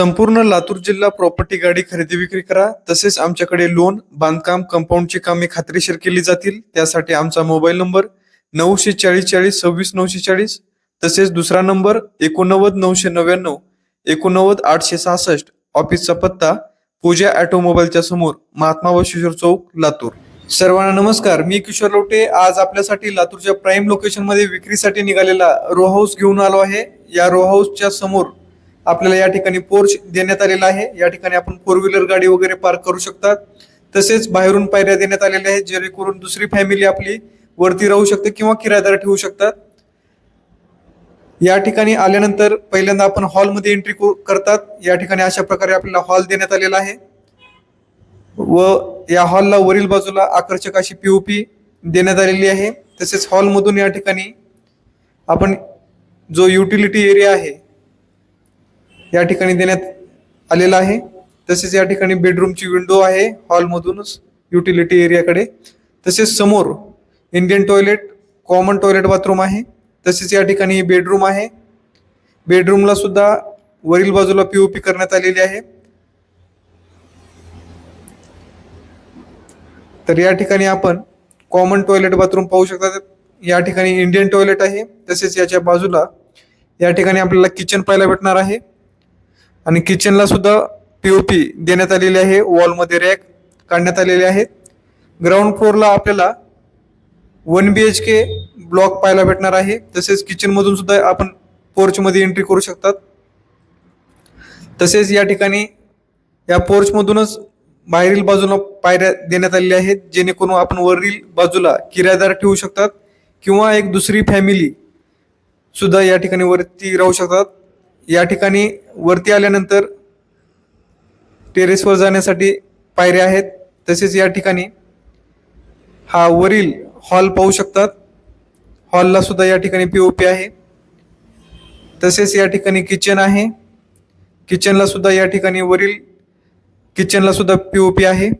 संपूर्ण लातूर जिल्हा प्रॉपर्टी गाडी खरेदी विक्री करा. तसेच आमच्याकडे लोन बांधकाम कंपाऊंडची कामे खात्रीशीर केली जातील. त्यासाठी आमचा मोबाईल नंबर नऊशे चाळीस चाळीस सव्वीस नऊशे चाळीस तसेच दुसरा नंबर एकोणनव्वद नऊशे नव्याण्णव एकोणनव्वद आठशे सहासष्ट. ऑफिसचा पत्ता पूजा ऑटोमोबाईलच्या समोर महात्मा बशिश्वर चौक लातूर. सर्वांना नमस्कार. मी किशोर लोटे. आज आपल्यासाठी लातूरच्या प्राईम लोकेशनमध्ये विक्रीसाठी निघालेला रो हाऊस घेऊन आलो आहे. या रो हाऊसच्या समोर आपल्याला या ठिकाणी पोर्च देण्यात आलेला आहे. या ठिकाणी आपण फोर व्हीलर गाडी वगैरे पार्क करू शकतात. तसेच बाहेरून पायऱ्या देण्यात आलेल्या आहेत जेणेकरून दुसरी फॅमिली आपली वरती राहू शकते किंवा किरायदार ठेवू शकतात. या ठिकाणी आल्यानंतर पहिल्यांदा आपण हॉलमध्ये एंट्री करतात. या ठिकाणी अशा प्रकारे आपल्याला हॉल देण्यात आलेला आहे. व या हॉलला वरील बाजूला आकर्षक अशी पीओपी देण्यात आलेली आहे. तसेच हॉलमधून या ठिकाणी आपण जो युटिलिटी एरिया आहे या ठिकाणी देण्यात आलेला आहे. तसेच या ठिकाणी बेडरूमची विंडो आहे हॉलमधूनच युटिलिटी एरियाकडे तसेच समोर Indian toilet common toilet bathroom आहे. तसेच या ठिकाणी बेडरूम आहे. बेडरूमला सुद्धा वरील बाजूला पीओपी करण्यात आलेली आहे. तर या ठिकाणी आपण कॉमन टॉयलेट बाथरूम पाहू शकता. या ठिकाणी इंडियन टॉयलेट आहे. तसेच याच्या बाजूला या ठिकाणी आपल्याला किचन पाहायला भेटणार आहे. आणि किचनला सुद्धा पीओपी देण्यात आलेली आहे. वॉलमध्ये रॅक काढण्यात आलेले आहेत ग्राउंड फ्लोअरला आपल्याला one B H K block पाहायला भेटणार आहे. तसेच किचनमधून सुद्धा आपण पोर्चमध्ये एंट्री करू शकतात. तसेच या ठिकाणी या पोर्चमधूनच बाहेरील बाजूला पायऱ्या देण्यात आलेल्या आहेत. जेणेकरून आपण वरील बाजूला किरायदार ठेवू शकतात किंवा एक दुसरी फॅमिली सुद्धा या ठिकाणी वरती राहू शकतात. या ठिकाणी वरती आल्यानंतर टेरेसवर जाण्यासाठी पायऱ्या आहेत. तसेच या ठिकाणी हा वरील हॉल पाहू शकतात. हॉलला सुद्धा या ठिकाणी पी ओ पी आहे. तसेच या ठिकाणी किचन आहे. किचनला सुद्धा या ठिकाणी वरील किचनला सुद्धा पी ओ पी आहे.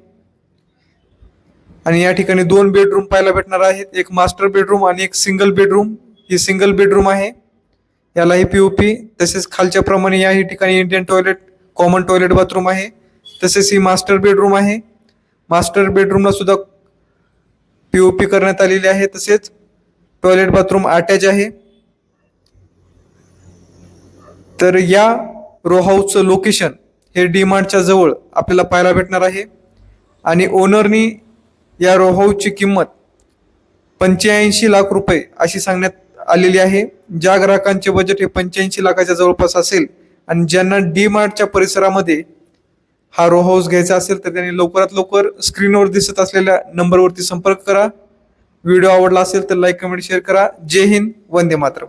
आणि या ठिकाणी दोन बेडरूम पाहायला भेटणार आहेत. एक मास्टर बेडरूम आणि एक सिंगल बेडरूम ही सिंगल बेडरूम आहे. यालाही पीओपी पी ओ पी तसेच खालच्या प्रमाणे याही ठिकाणी Indian toilet common toilet bathroom आहे. तसेच ही मास्टर बेडरूम आहे. मास्टर बेडरूमला सुद्धा पी ओ पी करण्यात आलेली आहे. तसेच टॉयलेट बाथरूम अटॅच आहे. तर या रो हाऊसचं लोकेशन हे डीमार्टच्या जवळ आपल्याला पाहायला भेटणार आहे. आणि ओनरनी या रो हाऊसची किंमत पंच्याऐंशी लाख रुपये अशी सांगण्यात आलेली आहे. ज्या ग्राहकांचे बजेट हे पंच्याऐंशी लाखाच्या जवळपास असेल आणि ज्यांना डी मार्टच्या परिसरामध्ये हा रो हाऊस घ्यायचा असेल तर त्यांनी लवकरात लवकर स्क्रीनवर दिसत असलेल्या नंबरवरती संपर्क करा. व्हिडिओ आवडला असेल तर लाईक कमेंट शेअर करा. जय हिंद. वंदे मातरम.